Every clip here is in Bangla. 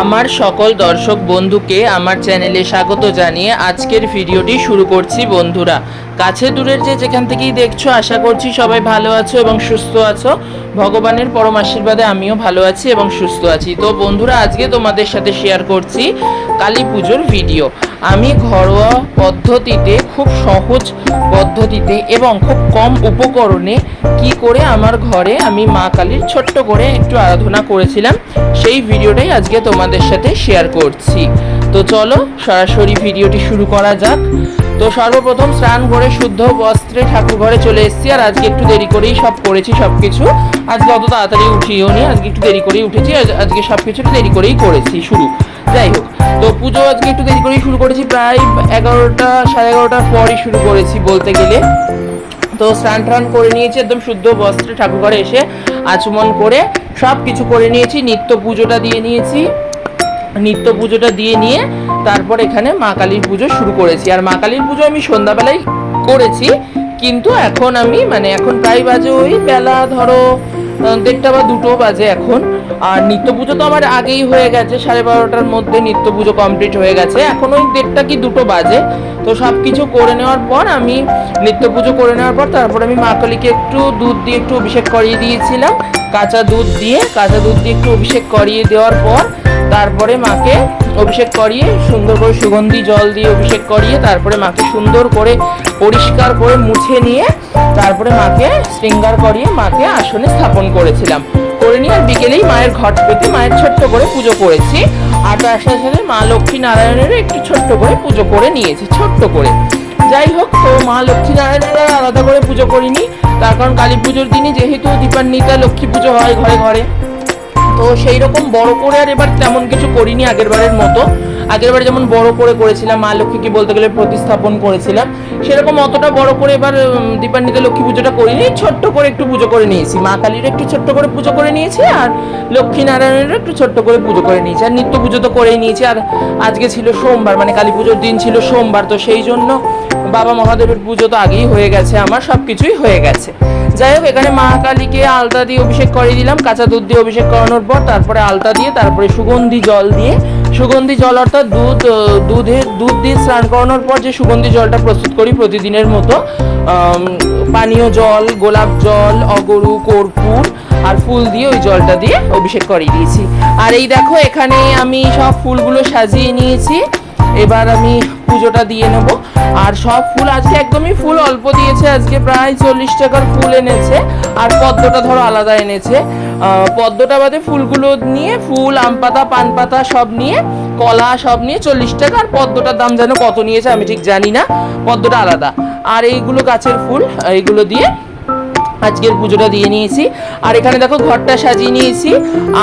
আমার সকল দর্শক বন্ধুকে আমার চ্যানেলে স্বাগত জানিয়ে আজকের ভিডিওটি শুরু করছি বন্ধুরা। কাছে দূরের যে যেখান থেকেই দেখছ, আশা করছি সবাই ভালো আছো এবং সুস্থ আছো। ভগবানের পরম আশীর্বাদে আমিও ভালো আছি এবং সুস্থ আছি। তো বন্ধুরা, আজকে তোমাদের সাথে শেয়ার করছি কালী পুজোর ভিডিও আমি ঘরোয়া পদ্ধতিতে, খুব সহজ পদ্ধতিতে এবং খুব কম উপকরণে কি করে আমার ঘরে আমি মা কালীর ছোট্ট করে একটু আরাধনা করেছিলাম, সেই ভিডিওটাই আজকে তোমাদের সাথে শেয়ার করছি। তো চলো, সরাসরি ভিডিওটি শুরু করা যাক। তো সর্বপ্রথম স্নান করে শুদ্ধ বস্ত্রে ঠাকুর ঘরে চলে এসেছি, আর আজকে একটু দেরি করেই সব করেছি সব কিছু আজকে অত তাড়াতাড়ি উঠিও নি, আজকে একটু দেরি করেই উঠেছি, আজ- আজকে সব কিছু দেরি করেই করেছি, শুরু। যাই হোক, তো পুজো আজকে একটু দেরি করেই শুরু করেছি, প্রায় এগারোটা, সাড়ে এগারোটার পরই শুরু করেছি বলতে গেলে। তো স্নান টান করে নিয়েছি, একদম শুদ্ধ বস্ত্রে ঠাকুর ঘরে এসে আচমন করে সব কিছু করে নিয়েছি, নিত্য পুজোটা দিয়ে নিয়েছি। নিত্য পুজোটা দিয়ে নিয়ে তারপর এখানে মা কালীর পুজো শুরু করেছি। আর মা কালীর পুজো আমি সন্ধ্যাবেলায় করেছি, কিন্তু এখন আমি মানে এখন প্রায় বাজে ওই বেলা ধরো দেড়টা বা দুটো বাজে এখন। আর নিত্য পুজো তো আমার আগেই হয়ে গেছে, সাড়ে বারোটার মধ্যে নিত্য পুজো কমপ্লিট হয়ে গেছে। এখন ওই দেড়টা কি দুটো বাজে। তো সব কিছু করে নেওয়ার পর আমি নিত্য পুজো করে নেওয়ার পর তারপর আমি মা কালীকে একটু দুধ দিয়ে একটু অভিষেক করিয়ে দিয়েছিলাম। কাঁচা দুধ দিয়ে, কাঁচা দুধ দিয়ে একটু অভিষেক করিয়ে দেওয়ার পর তারপরে মাকে অভিষেক করিয়ে সুন্দর করে সুগন্ধি জল দিয়ে অভিষেক করিয়ে তারপরে মাকে সুন্দর করে পরিষ্কার করে মুছে নিয়ে তারপরে মাকে শৃঙ্গার করিয়ে মাকে আসনে স্থাপন করেছিলাম। করে নিয়ে আর বিকেলেই মায়ের ঘট পেতে মায়ের ছোট্ট করে পুজো করেছি। আর তার সাথে সাথে মা লক্ষ্মী নারায়ণেরও একটু ছোট্ট করে পুজো করে নিয়েছি, ছোট্ট করে। যাই হোক, তো মা লক্ষ্মী নারায়ণের আলাদা করে পুজো করিনি। তার কারণ কালী পুজোর দিনই যেহেতু দীপান্বিতা লক্ষ্মী পুজো হয় ঘরে ঘরে। তো সেই রকম বড় করে আর এবার তেমন কিছু করিনি আগের বারের মতো। আগের বারে যেমন বড় করে করেছিলাম, মা লক্ষ্মীকে বলতে গেলে প্রতিস্থাপন করেছিলাম, সেরকম অতটা বড় করে এবার দীপান্বিতা লক্ষ্মী পুজোটা করিনি, ছোট্ট করে একটু পুজো করে নিয়েছি। মা কালীর একটু ছোট্ট করে পুজো করে নিয়েছি আর লক্ষ্মী নারায়ণেরও একটু ছোট্ট করে পুজো করে নিয়েছি। আর নিত্য পুজো তো করেই নিয়েছি। আর আজকে ছিল সোমবার মানে কালী পুজোর দিন ছিল সোমবার, তো সেই জন্য বাবা মহাদেবের পুজো তো আগেই হয়ে গেছে, আমার সব কিছুই হয়ে গেছে। যাই হোক, এখানে মা কালীকে আলতা দিয়ে অভিষেক করে দিলাম, কাঁচা দুধ দিয়ে অভিষেক করানোর পর তারপরে আলতা দিয়ে, তারপরে সুগন্ধি জল দিয়ে। সুগন্ধি জল অর্থাৎ দুধ দুধে, দুধ দিয়ে স্নান করানোর পর যে সুগন্ধি জলটা প্রস্তুত করি প্রতিদিনের মতো পানীয় জল, গোলাপ জল, অগরু, কর্পূর আর ফুল দিয়ে ওই জলটা দিয়ে অভিষেক করিয়ে দিয়েছি। আর এই দেখো, এখানে আমি সব ফুলগুলো সাজিয়ে নিয়েছি। এবার আমি পুজোটা দিয়ে নেব। আর সব ফুল আজকে একদমই ফুল, অল্প দিয়েছে আজকে প্রায় চল্লিশ টাকার ফুল এনেছে। আর পদ্মটা ধরো আলাদা এনেছে। পদ্মটা বাদে ফুলগুলো নিয়ে, ফুল, আম পাতা, পান পাতা সব নিয়ে, কলা সব নিয়ে চল্লিশ টাকা। আর পদ্মটার দাম যেন কত নিয়েছে আমি ঠিক জানি না। পদ্মটা আলাদা। আর এইগুলো গাছের ফুল, এইগুলো দিয়ে আজকের পুজোটা দিয়ে নিয়েছি। আর এখানে দেখো ঘরটা সাজিয়ে নিয়েছি।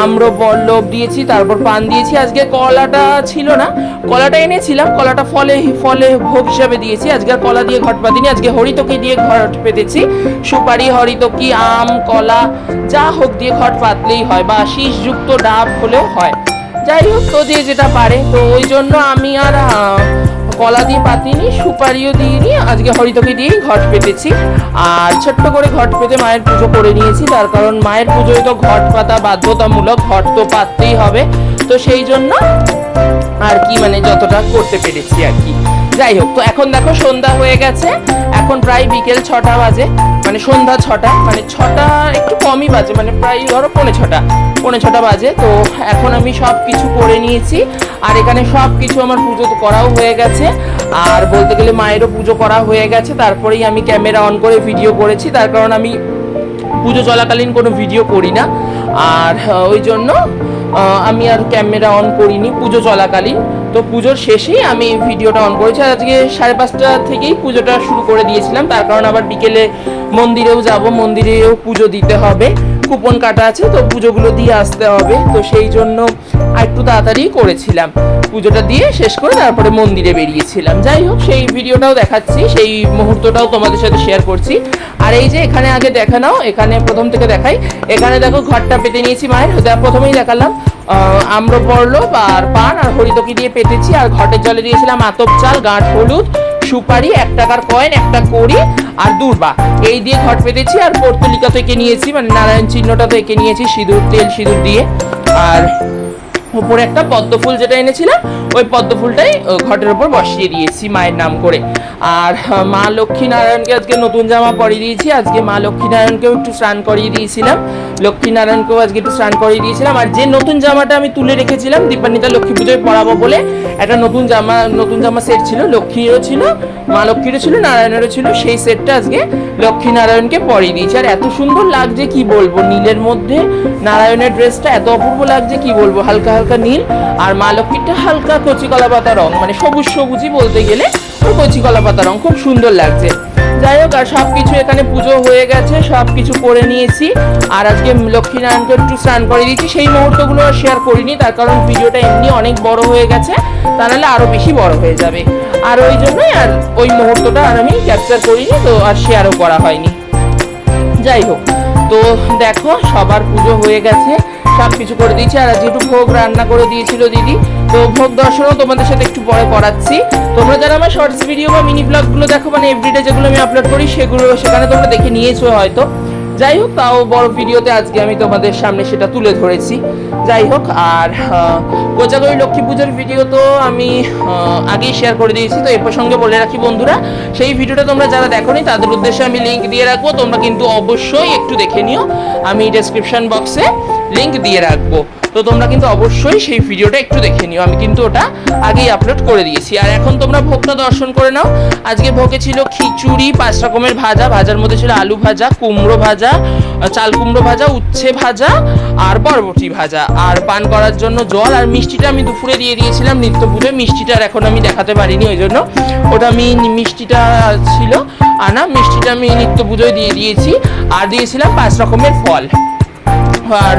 আম্র পল্লব দিয়েছি, তারপর পান দিয়েছি। আজকে কলাটা ছিল না। কলাটা এনেছিলাম, কলাটা ফলে ফলে ভোগ হিসাবে দিয়েছি। আজকে কলা দিয়ে ঘট পাতিনি আজকে হরিতকি দিয়ে ঘট পেতেছি। সুপারি, হরিতকি, আম, কলা, যা হোক দিয়ে ঘট পাতলেই হয় বা শীষযুক্ত ডাব হলেও হয়। যাই হোক, তো যে যেটা পারে। তো ওই জন্য আমি আর কলা দিয়ে পাতিনি, সুপারিও দিইনি, আজকে হরিতকে দিয়েই ঘট পেতেছি। আর ছোট্ট করে ঘট পেতে মায়ের পুজো করে নিয়েছি, তার কারণ মায়ের পুজোয় তো ঘট পাতা বাধ্যতামূলক, ঘট তো পাততেই হবে। তো সেই জন্য আর কি মানে যতটা করতে পেরেছি আর কি। যাই হোক, তো এখন দেখো সন্ধ্যা হয়ে গেছে, এখন প্রায় বিকেল ছটা বাজে। মানে সন্ধ্যা ছটা মানে ছটা একটু কমই বাজে মানে প্রায় ধরো পৌনে ছটা পৌনে ছটা বাজে। তো এখন আমি সব কিছু করে নিয়েছি, আর এখানে সব কিছু আমার পুজো করাও হয়ে গেছে। আর বলতে গেলে মায়েরও পুজো করা হয়ে গেছে, তারপরেই আমি ক্যামেরা অন করে ভিডিও করেছি, তার কারণ আমি পুজো চলাকালীন কোনো ভিডিও করি না। আর ওই জন্য আমি আর ক্যামেরা অন করিনি পুজো চলাকালীন। তো পুজোর শেষেই আমি ভিডিওটা অন করেছি। আজকে সাড়ে পাঁচটা থেকেই পুজোটা শুরু করে দিয়েছিলাম। তার কারণ আবার বিকেলে মন্দিরেও যাব, মন্দিরেও পুজো দিতে হবে। কুপন কাটা আছে, তো পুজোগুলো দিয়ে আসতে হবে। তো সেই জন্য আর একটু তাড়াতাড়ি করেছিলাম। পুজোটা দিয়ে শেষ করে তারপরে মন্দিরে বেরিয়েছিলাম। যাই হোক, সেই ভিডিওটাও দেখাচ্ছি, সেই মুহূর্তটাও তোমাদের সাথে শেয়ার করছি। আর এই যে এখানে আগে দেখা নাও, এখানে প্রথম থেকে দেখাই। এখানে দেখো ঘরটা পেতে নিয়েছি মায়ের প্রথমেই দেখালাম। আম্র পড়ল আর পান, আর হরিতকি দিয়ে পেতেছি। আর ঘটের জলে দিয়েছিলাম আতপ চাল, গাঁট হলুদ, সুপারি, এক টাকার কয়েন একটা কড়ি, আর দূর্বা। এই দিয়ে ঘট পেতেছি, আর পর্তলিকা তো এঁকে নিয়েছি মানে নারায়ণ চিহ্নটা তো এঁকে নিয়েছি, সিঁদুর, তেল, সিঁদুর দিয়ে। আর ওপরে একটা পদ্ম ফুল যেটা এনেছিলাম, ওই পদ্ম ফুলটাই ঘটের ওপর বসিয়ে দিয়েছি মায়ের নাম করে। আর মা লক্ষ্মী নারায়ণকে আজকে নতুন জামা পরিয়ে দিয়েছি। আজকে মা লক্ষ্মী নারায়ণকেও একটু স্নান করিয়ে দিয়েছিলাম। লক্ষ্মী নারায়ণকেও আজকে একটু স্নান করিয়ে দিয়েছিলাম। আর যে নতুন জামাটা আমি তুলে রেখেছিলাম, দীপান্বিতা লক্ষ্মী পুজোয় পরাবো বলে, একটা নতুন জামা নতুন জামা সেট ছিল। লক্ষ্মীরও ছিল, মা লক্ষ্মীরও ছিল, নারায়ণেরও ছিল। সেই সেটটা আজকে লক্ষ্মী নারায়ণকে পরিয়ে দিয়েছি। আর এত সুন্দর লাগছে, কি বলব, নীলের মধ্যে, নারায়ণের ড্রেসটা এত অপূর্ব লাগছে, কি বলব হালকা হালকা নীল আর মা লক্ষ্মীরটা হালকা কচি কলা পাতা রং মানে সবুজ সবুজই বলতে গেলে ওই কচি কলা পাতা রং খুব সুন্দর লাগছে। যাই হোক, আর সব কিছু এখানে পুজো হয়ে গেছে সব কিছু করে নিয়েছি। আর আজকে লক্ষ্মীনারায়ণকে একটু স্নান করে দিয়েছি, সেই মুহূর্তগুলো আর শেয়ার করিনি, তার কারণ ভিডিওটা এমনি অনেক বড় হয়ে গেছে, তা নাহলে আরও বেশি বড় হয়ে যাবে। আর ওই জন্যই আর ওই মুহূর্তটা আর আমি ক্যাপচার করিনি, তো আর শেয়ারও করা হয়নি। যাই হোক তো দেখো সবার পুজো হয়ে গেছে, সব কিছু করে দিয়েছি। আর যেহেতু ভোগ রান্না করে দিয়েছিল দিদি, তো ভোগ দর্শনও তোমাদের সাথে একটু পরে করাচ্ছি। তোমরা যারা আমার শর্টস ভিডিও বা মিনি ব্লগগুলো দেখো মানে এভরিডে যেগুলো আমি আপলোড করি, সেগুলো সেখানে তোমরা দেখে নিয়েছো হয়তো। যাই হোক, তাও বড় ভিডিওতে আজকে আমি তোমাদের সামনে সেটা তুলে ধরেছি। যাই হোক, আর গোজাগরি লক্ষ্মী পুজোর ভিডিও তো আমি আগেই শেয়ার করে দিয়েছি, তো এ প্রসঙ্গে বলে রাখি বন্ধুরা, সেই ভিডিওটা তোমরা যারা দেখোনি, তাদের উদ্দেশ্যে আমি লিঙ্ক দিয়ে রাখব, তোমরা কিন্তু অবশ্যই একটু দেখে নিও। আমি ডেসক্রিপশন বক্সে লিঙ্ক দিয়ে রাখব। তো তোমরা কিন্তু অবশ্যই সেই ভিডিওটা একটু দেখে নিও। আমি কিন্তু ওটা আগেই আপলোড করে দিয়েছি। আর এখন তোমরা ভোগটা দর্শন করে নাও। আজকে ভোগে ছিল খিচুড়ি, পাঁচ রকমের ভাজা। ভাজার মধ্যে ছিল আলু ভাজা, কুমড়ো ভাজা চাল কুমড়ো ভাজা, উচ্ছে ভাজা আর বরবটি ভাজা। আর পান করার জন্য জল আর মিষ্টিটা আমি দুপুরে দিয়ে দিয়েছিলাম। নিত্য পুজোয় মিষ্টিটা এখন আমি দেখাতে পারিনি, ওই জন্য। ওটা আমি মিষ্টিটা ছিল আনা। মিষ্টিটা আমি নিত্য পুজোয় দিয়ে দিয়েছি। আর দিয়েছিলাম পাঁচ রকমের ফল। আর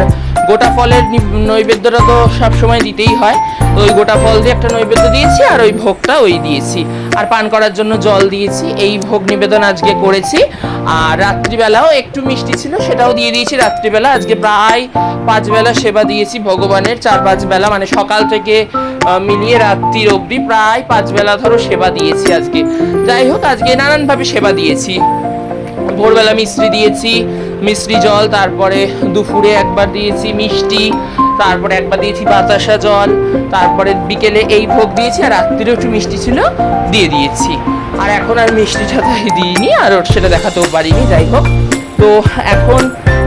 গোটা ফলের নৈবেদ্যটা তো সব সময় দিতেই হয়। তো ওই গোটা ফল দিয়ে একটা নৈবেদ্য দিয়েছি আর ওই ভোগটা ওই দিয়েছি। আর পান করার জন্য জল দিয়েছি। এই ভোগ নিবেদন আজকে করেছি। আর রাত্রিবেলাও একটু মিষ্টি ছিল, সেটাও দিয়ে দিয়েছি রাত্রিবেলা। আজকে প্রায় পাঁচ বেলা সেবা দিয়েছি ভগবানের, চার পাঁচ বেলা মানে সকাল থেকে মিলিয়ে রাত্রির অবধি প্রায় পাঁচ বেলা ধরো সেবা দিয়েছি আজকে। যাই হোক, আজকে নানানভাবে সেবা দিয়েছি। ভোরবেলা মিষ্টি দিয়েছি মিষ্টি জল, তারপরে দুপুরে একবার দিয়েছি মিষ্টি, তারপরে একবার দিয়েছি বাতাসা জল, তারপরে বিকেলে এই ভোগ দিয়েছি আর রাত্রিরেও একটু মিষ্টি ছিল, দিয়ে দিয়েছি। আর এখন আর মিষ্টিটা তাই দিইনি, আর ওর সেটা দেখাতেও পারিনি, যাই হোক। তো এখন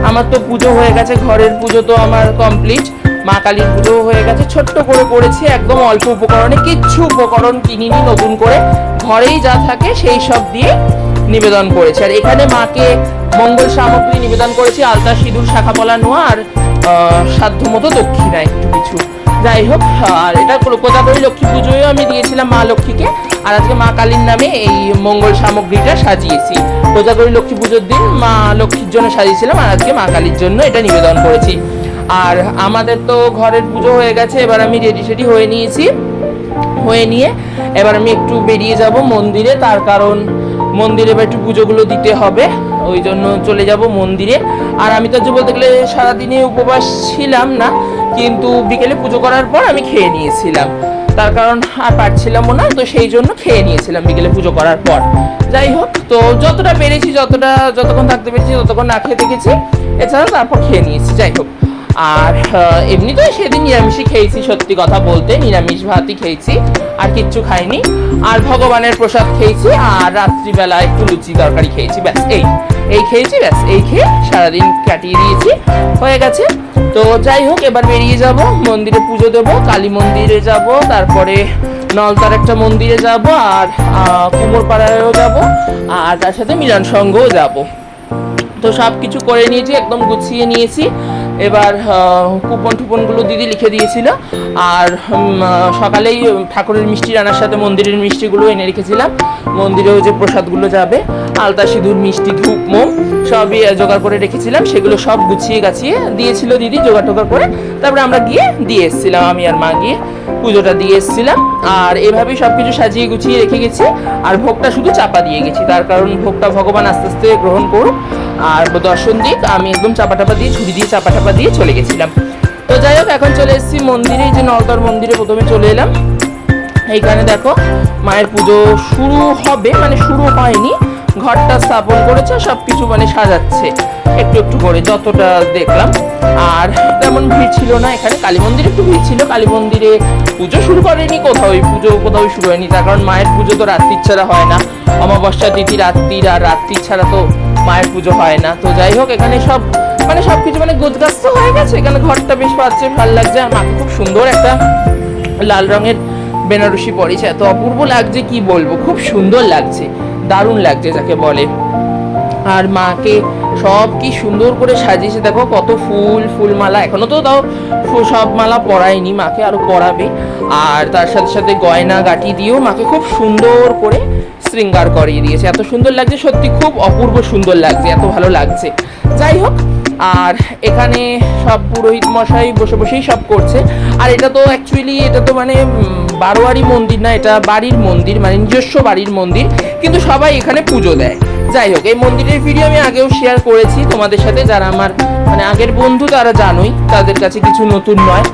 আমার তো পুজো হয়ে গেছে, ঘরের পুজো তো আমার কমপ্লিট, মা কালীর পুজো হয়ে গেছে, ছোট্ট করে করেছি, একদম অল্প উপকরণে, কিচ্ছু উপকরণ কিনিনি, নতুন করে ঘরেই যা থাকে সেই সব দিয়ে নিবেদন করেছে। আর এখানে মাকে মঙ্গল সামগ্রী নিবেদন করেছি আলতা সিঁদুর শাখা পলা নোয়া আর আহ, সাধ্যমতো দক্ষিণা একটু কিছু। যাই হোক আর এটা কোথাকারি লক্ষ্মী পুজোয়ও আমি দিয়েছিলাম মা লক্ষ্মীকে। আর আজকে মা কালীর নামে এই মঙ্গল সামগ্রীটা সাজিয়েছি। কোজাগরী লক্ষ্মী পুজোর দিন মা লক্ষ্মীর জন্য সাজিয়েছিলাম আর আজকে মা কালীর জন্য এটা নিবেদন করেছি। আর আমাদের তো ঘরের পুজো হয়ে গেছে এবার আমি রেডি সেডি হয়ে নিয়েছি। হয়ে নিয়ে এবার আমি একটু বেরিয়ে যাব মন্দিরে তার কারণ মন্দিরে এবার একটু পুজোগুলো দিতে হবে, ওই জন্য চলে যাব মন্দিরে। আর আমি তো বলতে গেলে সারাদিনে উপবাস ছিলাম না, কিন্তু বিকেলে পুজো করার পর আমি খেয়ে নিয়েছিলাম। তার কারণ আর পারছিলামও না, তো সেই জন্য খেয়ে নিয়েছিলাম বিকেলে পুজো করার পর। যাই হোক, তো যতটা পেরেছি, যতটা, যতক্ষণ থাকতে পেরেছি, ততক্ষণ না খেয়ে দেখেছি। এছাড়া তারপর খেয়ে নিয়েছি, যাই হোক। আর আহ, এমনিতেই সেদিন নিরামিষই খেয়েছি সত্যি কথা বলতে। নিরামিষ ভাতই খেয়েছি আর কিচ্ছু খাইনি। আর ভগবানের প্রসাদ খেয়েছি আর রাত্রিবেলা একটু লুচি তরকারি খেয়েছি ব্যাস এই। এই খেয়েছি ব্যাস এই খেয়ে সারাদিন কাটিয়ে দিয়েছি হয়ে গেছে। তো যাই হোক এবার বেরিয়ে যাব মন্দিরে পুজো দেবো কালী মন্দিরে যাব তারপরে নলতার একটা মন্দিরে যাব আর কুমোরপাড়ায়ও যাব আর তার সাথে মিলন সংঘও যাব। তো সব কিছু করে নিয়েছি একদম গুছিয়ে নিয়েছি। এবার কুপন টুপনগুলো দিদি লিখে দিয়েছিল। আর সকালেই ঠাকুরের মিষ্টি, রানার সাথে মন্দিরের মিষ্টিগুলো এনে রেখেছিলাম। মন্দিরেও যে প্রসাদগুলো যাবে, আলতা সিঁদুর, মিষ্টি, ধূপ মোম সবই জোগাড় করে রেখেছিলাম। সেগুলো সব গুছিয়ে গাছিয়ে দিয়েছিল দিদি, জোগাড় টোগাড় করে। তারপরে আমরা গিয়ে দিয়ে এসেছিলাম, আমি আর মা গিয়ে পুজোটা দিয়ে এসেছিলাম। আর এভাবেই সব কিছু সাজিয়ে গুছিয়ে রেখে গেছি। আর ভোগটা শুধু চাপা দিয়ে গেছি। তার কারণ ভোগটা ভগবান আস্তে আস্তে গ্রহণ করুক। আর দর্শন দিক আমি একদম চাপা টাপা দিয়ে, ছুরি দিয়ে চাপা টাপা দিয়ে চলে গেছিলাম। তো যাই হোক, এখন চলে এসেছি মন্দিরে যে নলতার মন্দিরে প্রথমে চলে এলাম। এইখানে দেখো, মায়ের পুজো শুরু হবে মানে শুরু হয়নি, ঘরটা স্থাপন করেছে সব কিছু মানে সাজাচ্ছে, একটু একটু করে যতটা দেখলাম। আর তেমন ভিড় ছিল না এখানে, কালী মন্দিরে একটু ভিড় ছিল, কালী মন্দিরে পুজো শুরু করেনি, কোথাও পুজো, কোথাও শুরু হয়নি, তার কারণ মায়ের পুজো তো রাত্রির ছাড়া হয় না, অমাবস্যা তিথি রাত্রির, আর রাত্রির ছাড়া তো মায়ের পুজো হয় না। তো যাই হোক, এখানে সব মানে সবকিছু মানে গোদগাস্ত হয়ে গেছে। এখানে ঘরটা বেশ পাচ্ছে ভালো লাগছে। আর মাকে খুব সুন্দর একটা লাল রঙের বেনারসি পরেছে। এত অপূর্ব লাগছে, কি বলব? খুব সুন্দর লাগছে, দারুণ লাগছে যাকে বলে। আর মাকে সব কি সুন্দর করে সাজিয়েছে। দেখো কত ফুল, ফুলমালা। এখনও তো তাও সব মালা পরায়নি, মাকে আরও পরাবে। আর তার সাথে সাথে গয়না গাটি দিয়েও মাকে খুব সুন্দর করে শৃঙ্গার করিয়ে দিয়েছে। এত সুন্দর লাগছে, সত্যি খুব অপূর্ব সুন্দর লাগছে, এত ভালো লাগছে। যাই হোক, আর এখানে সব পুরোহিত মশাই বসে বসেই সব করছে। আর এটা তো অ্যাকচুয়ালি এটা তো মানে বারোয়ারি মন্দির না, এটা বাড়ির মন্দির মানে নিজস্ব বাড়ির মন্দির। কিন্তু সবাই এখানে পুজো দেয়। যাই হোক, এই মন্দিরের ভিডিও আমি আগেও শেয়ার করেছি তোমাদের সাথে, যারা আমার মানে আগের বন্ধু তারা জানোই, তাদের কাছে কিছু নতুন নয়।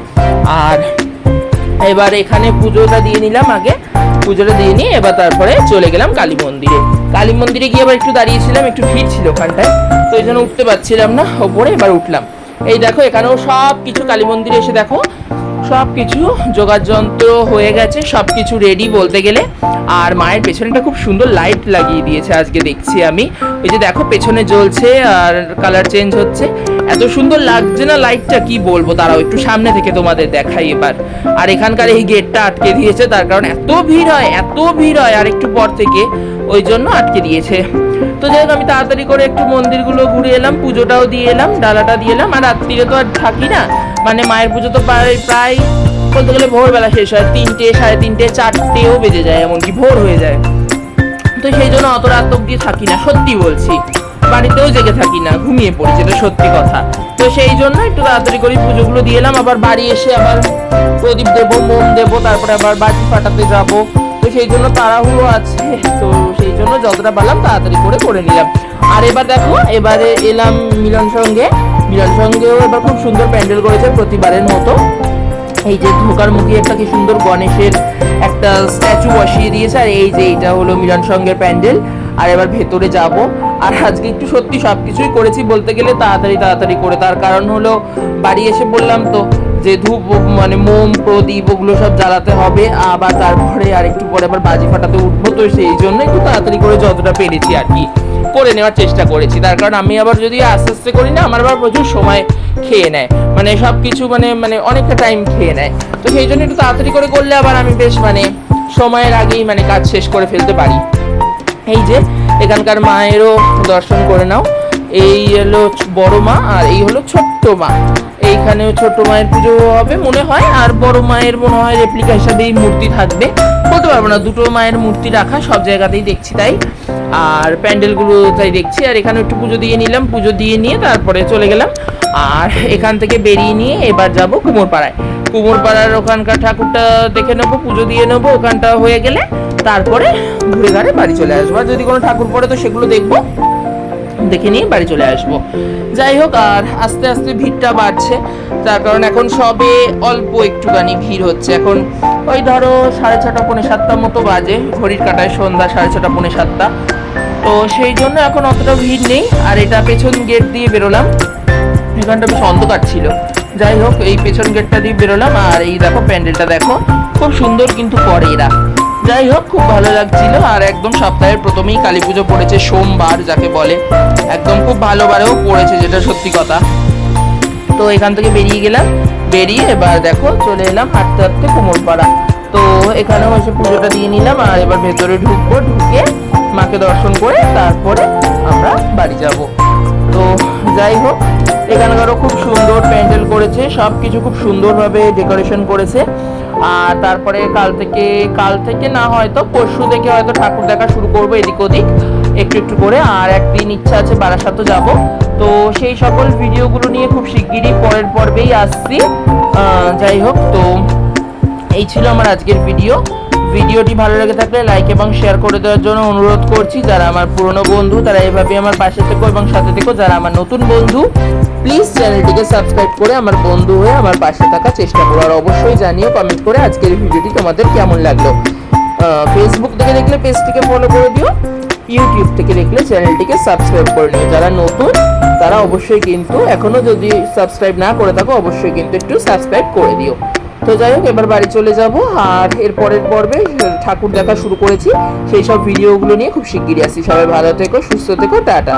আর এবার এখানে পুজোটা দিয়ে নিলাম আগে, পুজোটা দিয়ে নিয়ে এবার তারপরে চলে গেলাম কালী মন্দিরে। কালী মন্দিরে গিয়ে আবার একটু দাঁড়িয়েছিলাম, একটু ভিড় ছিল ওখানটায়, তো এই জন্য উঠতে পারছিলাম না, ওপরে এবার উঠলাম। এই দেখো, এখানেও সব কিছু কালী মন্দিরে এসে দেখো সব কিছু যোগার যন্ত্র হয়ে গেছে সব কিছু রেডি বলতে গেলে। আর মায়ের পেছনটা খুব সুন্দর লাইট লাগিয়ে দিয়েছে আজকে, দেখছি আমি। ওই যে দেখো, পেছনে জ্বলছে আর কালার চেঞ্জ হচ্ছে। এত সুন্দর লাগছে না লাইটটা কি বলব? তারাও একটু সামনে থেকে তোমাদের দেখাই এবার। আর এখানকার এই গেটটা আটকে দিয়েছে, তার কারণ এত ভিড় হয়, এত ভিড় হয়, আর একটু পর থেকে ওই জন্য আটকে দিয়েছে। তো যাই আমি তাড়াতাড়ি করে একটু মন্দিরগুলো ঘুরে এলাম, পুজোটাও দিয়ে এলাম, ডালাটা দিয়ে এলাম, আর রাত্রিরে তো আর থাকি না। মানে মায়ের পুজো তো প্রায় প্রায় বলতে গেলে ভোরবেলা শেষ হয়, তিনটে, সাড়ে তিনটে, চারটেও বেজে যায়, এমনকি ভোর হয়ে যায়। তো সেই জন্য অত রাত অব্দি থাকি না, সত্যি বলছি। বাড়িতেও জেগে থাকি না, ঘুমিয়ে পড়ি যেটা সত্যি কথা। তো সেই জন্য একটু তাড়াতাড়ি করে পুজোগুলো দিয়ে এলাম, আবার বাড়ি এসে আবার প্রদীপ দেবো মোম দেবো, তারপরে আবার বাজি ফাটাতে যাব। তো সেই জন্য তাড়াহুড়ো আছে, তো সেই জন্য যতটা পারলাম তাড়াতাড়ি করে করে নিলাম। আর এবার দেখো, এবারে এলাম মিলন সঙ্গে মিলন সঙ্গেও এবার খুব সুন্দর প্যান্ডেল করেছে প্রতিবারের মতো। এই যে ঢোকার মুখে একটা কি সুন্দর গণেশের একটা স্ট্যাচু বসিয়ে দিয়েছে, আর এই যে এটা হলো মিলন সঙ্গের প্যান্ডেল। আর এবার ভেতরে যাব। আর আজকে একটু সত্যি সব কিছুই করেছি বলতে গেলে তাড়াতাড়ি তাড়াতাড়ি করে। তার কারণ হলো বাড়ি এসে বললাম তো যে ধূপ মানে মোম, প্রদীপ ওগুলো সব জ্বালাতে হবে। আবার তারপরে আর একটু পরে আবার বাজি ফাটাতে উঠবো। তো সেই জন্য একটু তাড়াতাড়ি করে যতটা পেরেছি আর কি। করে নেওয়ার চেষ্টা করেছি। তার কারণ আমি আবার যদি আস্তে আস্তে করি না, আমার আবার প্রচুর সময় খেয়ে নেয়। মানে সব কিছু মানে মানে অনেকটা টাইম খেয়ে নেয়। তো সেই জন্য একটু তাড়াতাড়ি করে করলে আবার আমি বেশ মানে সময়ের আগেই মানে কাজ শেষ করে ফেলতে পারি। এই যে, এখানকার মায়েরও দর্শন করে নাও। এই হলো বড় মা আর এই হলো ছোট্ট মা। এইখানেও ছোট মায়ের পুজো হবে মনে হয়, আর বড় মায়ের মনে হয় রেপ্লিকা হিসাবেই মূর্তি থাকবে। বলতে পারব না। দুটো মায়ের মূর্তি রাখা, সব জায়গাতেই দেখছি তাই। আর প্যান্ডেলগুলো তাই দেখছি। আর এখানে একটু পুজো দিয়ে নিলাম। পুজো দিয়ে নিয়ে তারপরে চলে গেলাম। আর এখান থেকে বেরিয়ে নিয়ে এবার যাব কুমোরপাড়ায়। কুমোরপাড়ার ওখানকার ঠাকুরটা দেখে নেব, পুজো দিয়ে নেব, ওখানটা হয়ে গেলে তারপরে ঘুরে ঘাড়ে বাড়ি চলে আসব। আর যদি কোনো ঠাকুর পড়ে তো সেগুলো দেখব, দেখে নিয়ে বাড়ি চলে আসব। যাই হোক, আর আস্তে আস্তে ভিড়টা বাড়ছে। তার কারণ এখন সবে অল্প একটুখানি ভিড় হচ্ছে। এখন ওই ধরো সাড়ে ছটা, পৌনে সাতটা মতো বাজে। ঘড়ির কাটায় সন্ধ্যা সাড়ে ছটা, পৌনে সাতটা। তো সেই জন্য এখন অতটা ভিড় নেই, আর এটা পেছন গেট দিয়ে বেরোলাম। এখানটা বেশ অন্ধকার ছিল। যাই হোক, এই পেছন গেটটা দিয়ে বেরোলাম, আর এই দেখো প্যান্ডেলটা দেখো। খুব সুন্দর কিন্তু করে এরা। যাই হোক, খুব ভালো লাগছিল, আর একদম সপ্তাহের প্রথমেই কালী পুজো পড়েছে, সোমবার যাকে বলে। একদম খুব ভালোবারেও পড়েছে, যেটা সত্যি কথা। তো এখান থেকে বেরিয়ে গেলাম। বেরিয়ে এবার দেখো চলে এলাম হাঁটতে হাঁটতে কোমরপাড়া। তো এখানেও এসে পুজোটা দিয়ে নিলাম আর এবার ভেতরে ঢুকবো, ঢুকে মাকে দর্শন করে তারপরে আমরা বাড়ি যাব। তো যাই হোক, এখানকারও খুব সুন্দর প্যান্ডেল করেছে সব কিছু খুব সুন্দরভাবে ডেকোরেশন করেছে। আর তারপরে কাল থেকে কাল থেকে না হয়তো পরশু থেকে হয়তো ঠাকুর দেখা শুরু করব এদিক ওদিক, একটু একটু করে। আর একদিন ইচ্ছা আছে বারাসাতও যাব। তো সেই সকল ভিডিওগুলো নিয়ে খুব শিগগিরই পরের পর্বেই আসছি। যাই হোক, তো এই ছিল আমার আজকের ভিডিও। ভিডিওটি ভালো লেগে থাকলে লাইক এবং শেয়ার করে দেওয়ার জন্য অনুরোধ করছি। যারা আমার পুরনো বন্ধু, তারা এভাবে আমার পাশে থেকো এবং সাথে থেকো। যারা আমার নতুন বন্ধু প্লিজ চ্যানেলটিকে সাবস্ক্রাইব করে আমার বন্ধু হয়ে আমার পাশে থাকার চেষ্টা করো। আর অবশ্যই জানিও কমেন্ট করে আজকের ভিডিওটি তোমাদের কেমন লাগল। ফেসবুক থেকে দেখলে পেজটিকে ফলো করে দিও। ইউটিউব থেকে দেখলে চ্যানেলটিকে সাবস্ক্রাইব করে নিও। যারা নতুন, তারা অবশ্যই কিন্তু এখনও যদি সাবস্ক্রাইব না করে থাকো, অবশ্যই কিন্তু একটু সাবস্ক্রাইব করে দিও। তো যাই হোক, এবার বাড়ি চলে যাব। আর এরপরের পর্বে ঠাকুর দেখা শুরু করেছি। সেই সব ভিডিওগুলো নিয়ে খুব শিগগিরই আসি। সবাই ভালো থেকো, সুস্থ থেকো, টাটা।